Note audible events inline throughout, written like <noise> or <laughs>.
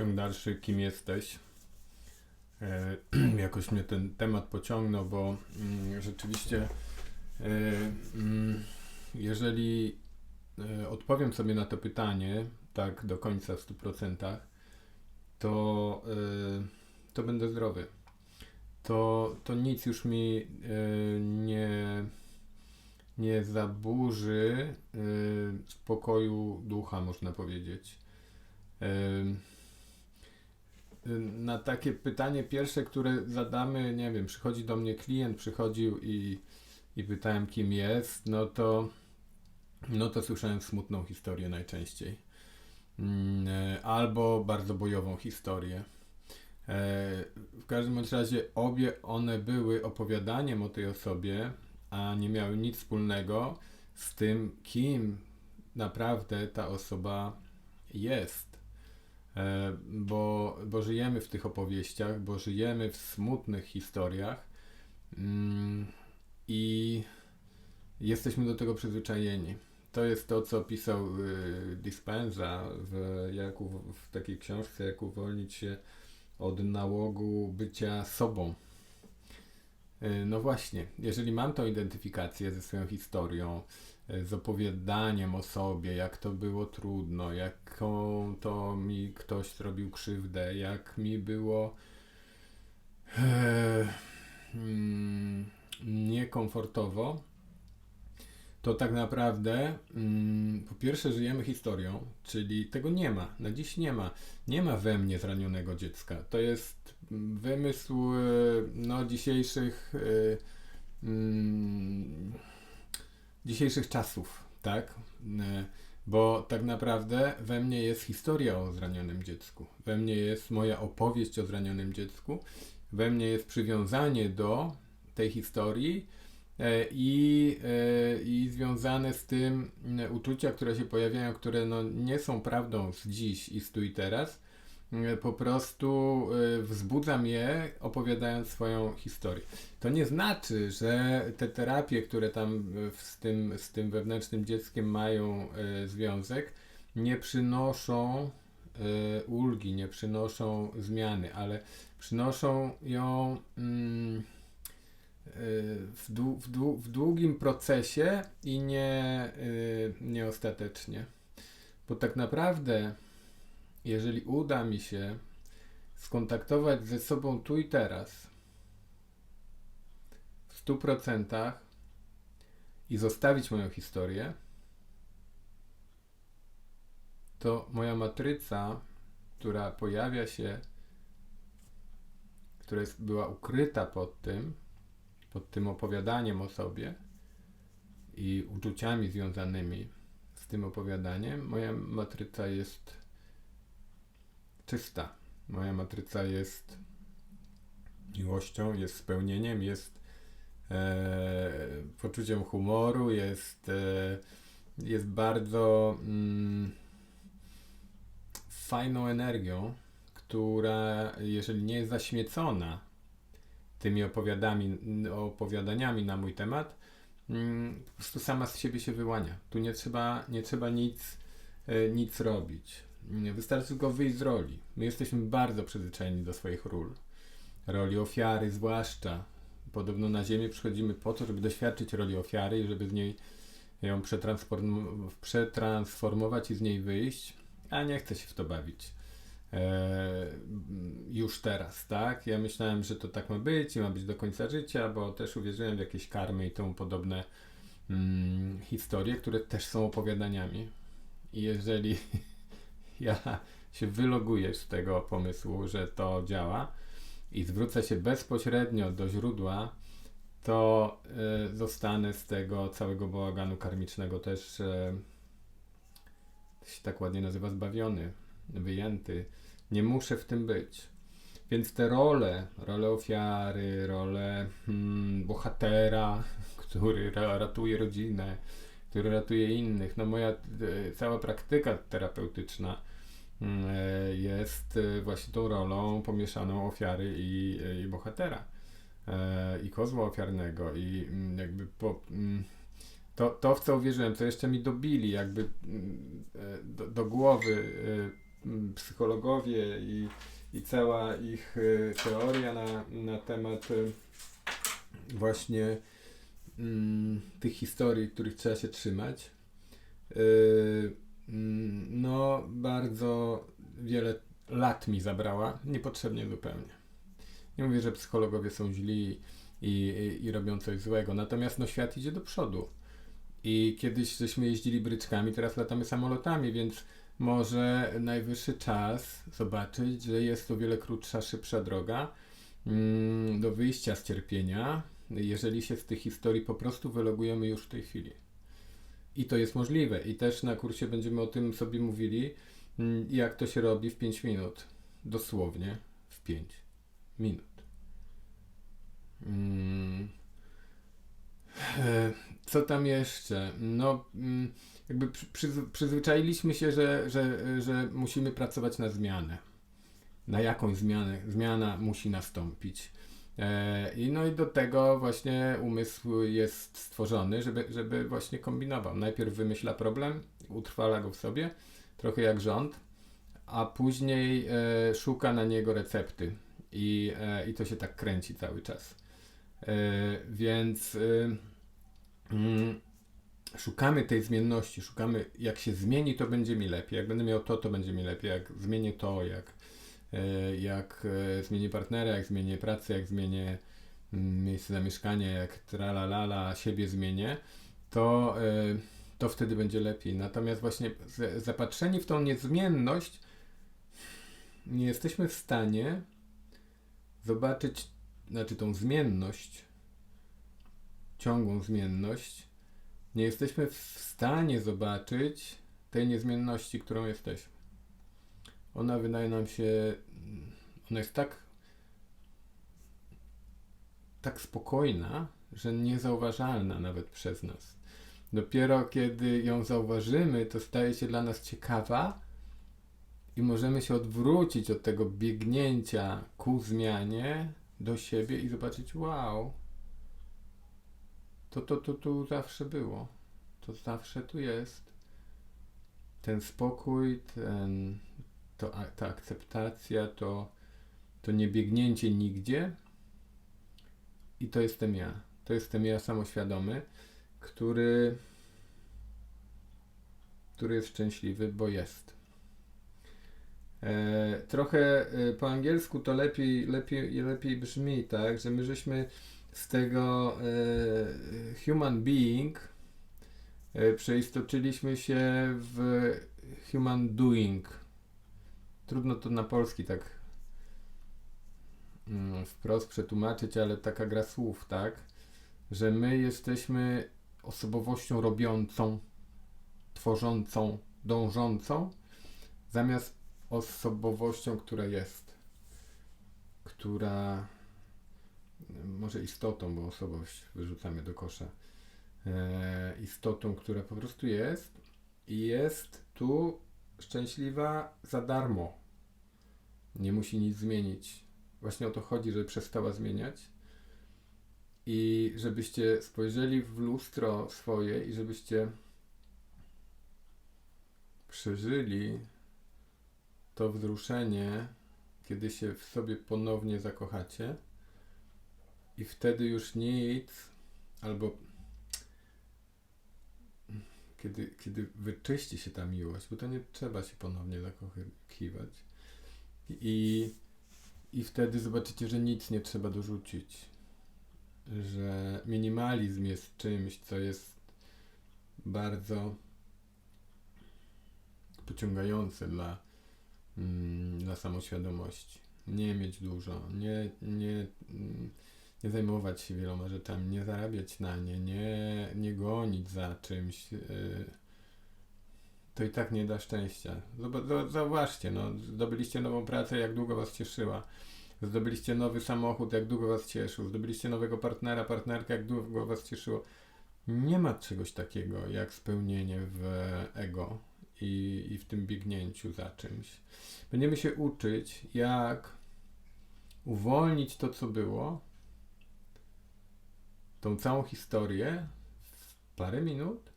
Ciąg dalszy, kim jesteś. E, <clears throat> jakoś mnie ten temat pociągnął, bo mm, rzeczywiście, e, mm, jeżeli e, odpowiem sobie na to pytanie, tak do końca w 100%, to, e, to będę zdrowy. To, to nic już mi e, nie, nie zaburzy e, spokoju ducha, można powiedzieć. Em, na takie pytanie pierwsze, które zadamy, nie wiem, przychodzi do mnie klient, przychodził i, i pytałem, kim jest, no to, no to słyszałem smutną historię najczęściej. Mm, e, Albo bardzo bojową historię. E, W każdym razie obie one były opowiadaniem o tej osobie, a nie miały nic wspólnego z tym, kim naprawdę ta osoba jest. E, Bo, żyjemy w tych opowieściach, bo żyjemy w smutnych historiach mm, i jesteśmy do tego przyzwyczajeni. To jest to, co pisał y, Dispenza w, jak w takiej książce, jak uwolnić się od nałogu bycia sobą. Y, No właśnie, jeżeli mam tą identyfikację ze swoją historią, y, z opowiadaniem o sobie, jak to było trudno, jaką to mi ktoś zrobił krzywdę, jak mi było e, mm, niekomfortowo, to tak naprawdę mm, po pierwsze żyjemy historią, czyli tego nie ma, na dziś nie ma. Nie ma we mnie zranionego dziecka. To jest mm, wymysł e, no, dzisiejszych e, mm, dzisiejszych czasów, tak? E, Bo tak naprawdę we mnie jest historia o zranionym dziecku. We mnie jest moja opowieść o zranionym dziecku. We mnie jest przywiązanie do tej historii i, e, i związane z tym e, uczucia, które się pojawiają, które no, nie są prawdą z dziś i z tu i teraz. E, Po prostu e, wzbudzam je opowiadając swoją historię. To nie znaczy, że te terapie, które tam e, z tym, z tym wewnętrznym dzieckiem mają e, związek, nie przynoszą e, ulgi, nie przynoszą zmiany, ale przynoszą ją mm, e, w, dłu- w, dłu- w długim procesie i nie, e, nie ostatecznie. Bo tak naprawdę, jeżeli uda mi się skontaktować ze sobą tu i teraz w 100% i zostawić moją historię, to moja matryca, która pojawia się, która jest, była ukryta pod tym, pod tym opowiadaniem o sobie i uczuciami związanymi z tym opowiadaniem, moja matryca jest czysta. Moja matryca jest miłością, jest spełnieniem, jest e, poczuciem humoru, jest, e, jest bardzo mm, fajną energią, która, jeżeli nie jest zaśmiecona tymi opowiadami, opowiadaniami na mój temat, mm, po prostu sama z siebie się wyłania. Tu nie trzeba, nie trzeba nic, e, nic robić. Nie, Wystarczy tylko wyjść z roli. My jesteśmy bardzo przyzwyczajeni do swoich ról. Roli ofiary zwłaszcza. Podobno na Ziemię przychodzimy po to, żeby doświadczyć roli ofiary i żeby z niej ją przetransform- przetransformować i z niej wyjść, a nie chcę się w to bawić. E, już teraz, tak? Ja myślałem, że to tak ma być i ma być do końca życia, bo też uwierzyłem w jakieś karmy i tomu podobne mm, historie, które też są opowiadaniami. I jeżeli <laughs> ja się wyloguję z tego pomysłu, że to działa i zwrócę się bezpośrednio do źródła, to y, zostanę z tego całego bałaganu karmicznego też y, się tak ładnie nazywa zbawiony, wyjęty. Nie muszę w tym być. Więc te role, role ofiary, role hmm, bohatera, <laughs> który ra- ratuje rodzinę, który ratuje innych. No moja e, cała praktyka terapeutyczna mm, e, jest e, właśnie tą rolą pomieszaną ofiary i, i bohatera. I kozła ofiarnego i mm, jakby po, mm, to, to w co uwierzyłem, co jeszcze mi dobili jakby do, do głowy psychologowie i, i cała ich y, teoria na, na temat y, właśnie mm, tych historii, których trzeba się trzymać. Y, mm, no, bardzo wiele lat mi zabrała, niepotrzebnie zupełnie. Nie mówię, że psychologowie są źli i, i, i robią coś złego, natomiast no, świat idzie do przodu. I kiedyś żeśmy jeździli bryczkami, teraz latamy samolotami, więc może najwyższy czas zobaczyć, że jest o wiele krótsza, szybsza droga mm, do wyjścia z cierpienia, jeżeli się z tych historii po prostu wylogujemy już w tej chwili. I to jest możliwe. I też na kursie będziemy o tym sobie mówili, mm, jak to się robi w 5 minut. Dosłownie w 5 minut. Mm. E, co tam jeszcze? No, jakby przyzwyczailiśmy się, że, że, że musimy pracować na zmianę. Na jakąś zmianę? Zmiana musi nastąpić. E, I no i do tego właśnie umysł jest stworzony, żeby, żeby właśnie kombinował. Najpierw wymyśla problem, utrwala go w sobie, trochę jak rząd, a później e, szuka na niego recepty. I, e, I to się tak kręci cały czas. E, więc y, mm, szukamy tej zmienności, szukamy jak się zmieni, to będzie mi lepiej. Jak będę miał to, to będzie mi lepiej. Jak zmienię to, jak, e, jak zmienię partnera, jak zmienię pracę, jak zmienię mm, miejsce zamieszkania, jak tralalala siebie zmienię, to, to wtedy będzie lepiej. Natomiast właśnie zapatrzeni w tą niezmienność nie jesteśmy w stanie zobaczyć znaczy tą zmienność, ciągłą zmienność, nie jesteśmy w stanie zobaczyć tej niezmienności, którą jesteśmy. Ona wydaje nam się, ona jest tak, tak spokojna, że niezauważalna nawet przez nas. Dopiero kiedy ją zauważymy, to staje się dla nas ciekawa i możemy się odwrócić od tego biegnięcia ku zmianie do siebie i zobaczyć, wow, to to, to tu zawsze było. To zawsze tu jest. Ten spokój, ten, to, ta akceptacja, to, to niebiegnięcie nigdzie. I to jestem ja. To jestem ja samoświadomy, który, który jest szczęśliwy, bo jest. E, trochę e, po angielsku to lepiej, lepiej, lepiej brzmi, tak, że my żeśmy z tego e, human being e, przeistoczyliśmy się w human doing. Trudno to na polski tak mm, wprost przetłumaczyć, ale taka gra słów, tak, że my jesteśmy osobowością robiącą, tworzącą, dążącą, zamiast osobowością, która jest, która może istotą, bo osobowość wyrzucamy do kosza, e, istotą, która po prostu jest i jest tu szczęśliwa za darmo. Nie musi nic zmienić. Właśnie o to chodzi, żeby przestała zmieniać i żebyście spojrzeli w lustro swoje i żebyście przeżyli to wzruszenie, kiedy się w sobie ponownie zakochacie i wtedy już nic, albo kiedy, kiedy wyczyści się ta miłość, bo to nie trzeba się ponownie zakochiwać i, i wtedy zobaczycie, że nic nie trzeba dorzucić, że minimalizm jest czymś, co jest bardzo pociągające dla Mm, dla samoświadomości. Nie mieć dużo, nie, nie, mm, nie zajmować się wieloma rzeczami, nie zarabiać na nie, nie, nie gonić za czymś. Y, to i tak nie da szczęścia. Zauważcie, no, zdobyliście nową pracę, jak długo was cieszyła. Zdobyliście nowy samochód, jak długo was cieszył. Zdobyliście nowego partnera, partnerkę, jak długo was cieszyło. Nie ma czegoś takiego jak spełnienie w ego i, i w tym biegnięciu za czymś. Będziemy się uczyć, jak uwolnić to, co było, tą całą historię w parę minut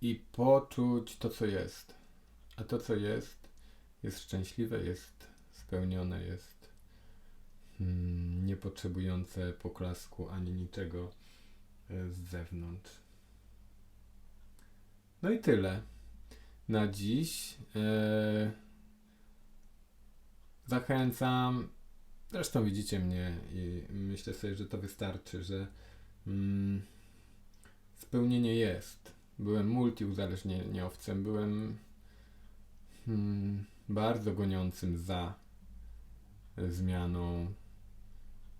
i poczuć to, co jest. A to, co jest, jest szczęśliwe, jest spełnione, jest mm, niepotrzebujące poklasku ani niczego e, z zewnątrz. No i tyle na dziś. E, zachęcam. Zresztą widzicie mnie i myślę sobie, że to wystarczy, że mm, spełnienie jest. Byłem multiuzależnieniowcem, byłem mm, bardzo goniącym za zmianą.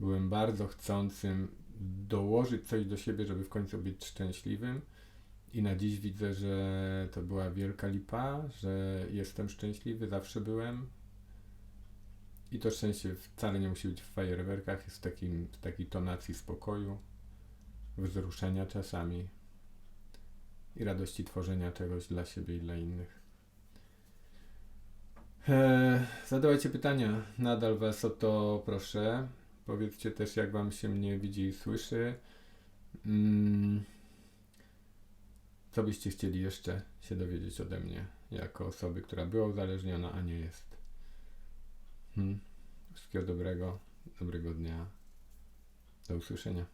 Byłem bardzo chcącym dołożyć coś do siebie, żeby w końcu być szczęśliwym. I na dziś widzę, że to była wielka lipa, że jestem szczęśliwy, zawsze byłem. I to szczęście wcale nie musi być w fajerwerkach, jest w, takim, w takiej tonacji spokoju, wzruszenia czasami i radości tworzenia czegoś dla siebie i dla innych. Eee, zadawajcie pytania, nadal Was o to proszę. Powiedzcie też, jak Wam się mnie widzi i słyszy. Mm. Co byście chcieli jeszcze się dowiedzieć ode mnie, jako osoby, która była uzależniona, a nie jest? Hmm. Wszystkiego dobrego, dobrego dnia. Do usłyszenia.